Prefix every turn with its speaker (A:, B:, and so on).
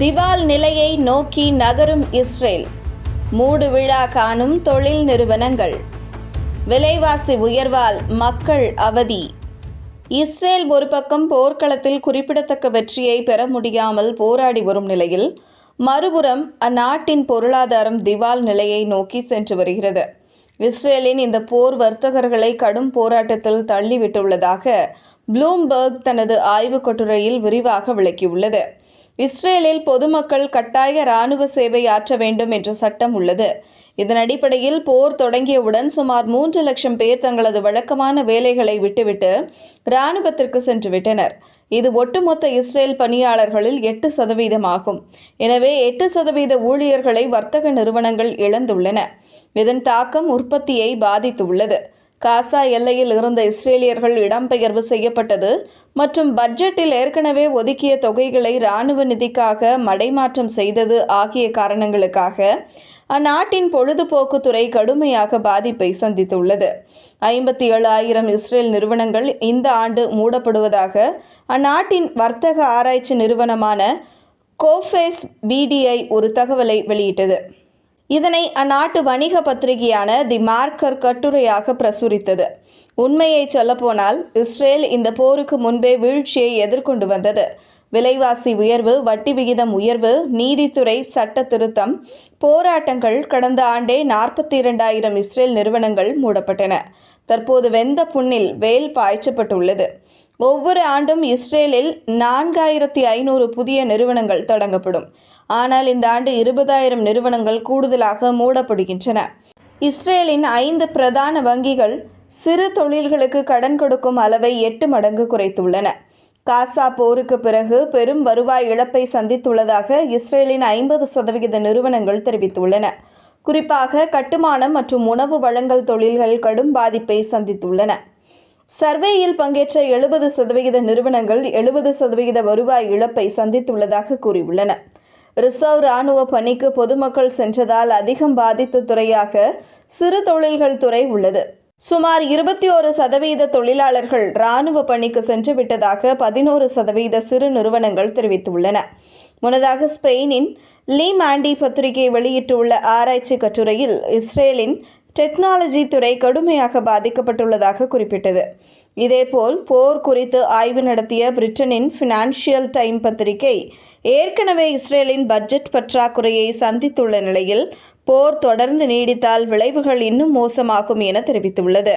A: திவால் நிலையை நோக்கி நகரும் இஸ்ரேல். மூடு விழா காணும் தொழில் நிறுவனங்கள். விலைவாசி உயர்வால் மக்கள் அவதி. இஸ்ரேல் ஒரு பக்கம் போர்க்களத்தில் குறிப்பிடத்தக்க வெற்றியை பெற முடியாமல் போராடி வரும் நிலையில் மறுபுறம் அந்நாட்டின் பொருளாதாரம் திவால் நிலையை நோக்கி சென்று வருகிறது. இஸ்ரேலின் இந்த போர் வர்த்தகர்களை கடும் போராட்டத்தில் தள்ளிவிட்டுள்ளதாக ப்ளூம்பர்க் தனது ஆய்வுக் கட்டுரையில் விரிவாக விளக்கியுள்ளது. இஸ்ரேலில் பொதுமக்கள் கட்டாய இராணுவ சேவை ஆற்ற வேண்டும் என்ற சட்டம் உள்ளது. இதன் அடிப்படையில் போர் தொடங்கியவுடன் சுமார் மூன்று லட்சம் பேர் தங்களது வழக்கமான வேலைகளை விட்டுவிட்டு இராணுவத்திற்கு சென்று விட்டனர். இது ஒட்டுமொத்த இஸ்ரேல் பணியாளர்களில் எட்டு சதவீதமாகும். எனவே எட்டு சதவீத ஊழியர்களை வர்த்தக நிறுவனங்கள் இழந்துள்ளன. இதன் தாக்கம் உற்பத்தியை பாதித்துள்ளது. காசா எல்லையில் இருந்த இஸ்ரேலியர்கள் இடம்பெயர்வு செய்யப்பட்டது மற்றும் பட்ஜெட்டில் ஏற்கனவே ஒதுக்கிய தொகைகளை இராணுவ நிதிக்காக மடைமாற்றம் செய்தது ஆகிய காரணங்களுக்காக அந்நாட்டின் பொழுதுபோக்கு துறை கடுமையாக பாதிப்பை சந்தித்துள்ளது. ஐம்பத்தி ஏழு ஆயிரம் இஸ்ரேல் நிறுவனங்கள் இந்த ஆண்டு மூடப்படுவதாக அந்நாட்டின் வர்த்தக ஆராய்ச்சி நிறுவனமான கோஃபேஸ் பிடிஐ ஒரு தகவலை வெளியிட்டது. இதனை அந்நாட்டு வணிக பத்திரிகையான தி மார்க்கர் கட்டுரையாக பிரசுரித்தது. உண்மையை சொல்லப்போனால் இஸ்ரேல் இந்த போருக்கு முன்பே வீழ்ச்சியை எதிர்கொண்டு வந்தது. விலைவாசி உயர்வு வட்டி விகிதம் உயர்வு நீதித்துறை சட்ட திருத்தம் போராட்டங்கள் கடந்த ஆண்டே நாற்பத்தி இரண்டாயிரம் இஸ்ரேல் நிறுவனங்கள் மூடப்பட்டன. தற்போது வெந்த புண்ணில் வேல் பாய்ச்சப்பட்டுள்ளது. ஒவ்வொரு ஆண்டும் இஸ்ரேலில் நான்காயிரத்தி ஐநூறு புதிய நிறுவனங்கள் தொடங்கப்படும். ஆனால் இந்த ஆண்டு இருபதாயிரம் நிறுவனங்கள் கூடுதலாக மூடப்படுகின்றன. இஸ்ரேலின் ஐந்து பிரதான வங்கிகள் சிறு தொழில்களுக்கு கடன் கொடுக்கும் அளவை எட்டு மடங்கு குறைத்துள்ளன. காசா போருக்கு பிறகு பெரும் வருவாய் இழப்பை சந்தித்துள்ளதாக இஸ்ரேலின் ஐம்பது சதவிகித நிறுவனங்கள் தெரிவித்துள்ளன. குறிப்பாக கட்டுமானம் மற்றும் உணவு வழங்கல் தொழில்கள் கடும் பாதிப்பை சந்தித்துள்ளன. சர்வேயில் பங்கேற்ற எழுபது சதவிகித நிறுவனங்கள் எழுபது சதவிகித வருவாய் இழப்பை சந்தித்துள்ளதாக கூறியுள்ளன. ரிசர்வ் இராணுவ பணிக்கு பொதுமக்கள் சென்றதால் அதிகம் பாதித்த துறையாக சிறு தொழில்கள் துறை உள்ளது. சுமார் இருபத்தி ஒரு சதவீத தொழிலாளர்கள் இராணுவ பணிக்கு சென்று விட்டதாக பதினோரு சதவீத சிறு நிறுவனங்கள் தெரிவித்துள்ளன. முன்னதாக ஸ்பெயினின் லீ மாண்டி பத்திரிகை வெளியிட்டுள்ள ஆராய்ச்சி கட்டுரையில் இஸ்ரேலின் டெக்னாலஜி துறை கடுமையாக பாதிக்கப்பட்டுள்ளதாக குறிப்பிட்டது. இதேபோல் போர் குறித்து ஆய்வு நடத்திய பிரிட்டனின் ஃபினான்ஷியல் டைம் பத்திரிகை ஏற்கனவே இஸ்ரேலின் பட்ஜெட் பற்றாக்குறையை சந்தித்துள்ள நிலையில் போர் தொடர்ந்து நீடித்தால் விளைவுகள் இன்னும் மோசமாகும் என தெரிவித்துள்ளது.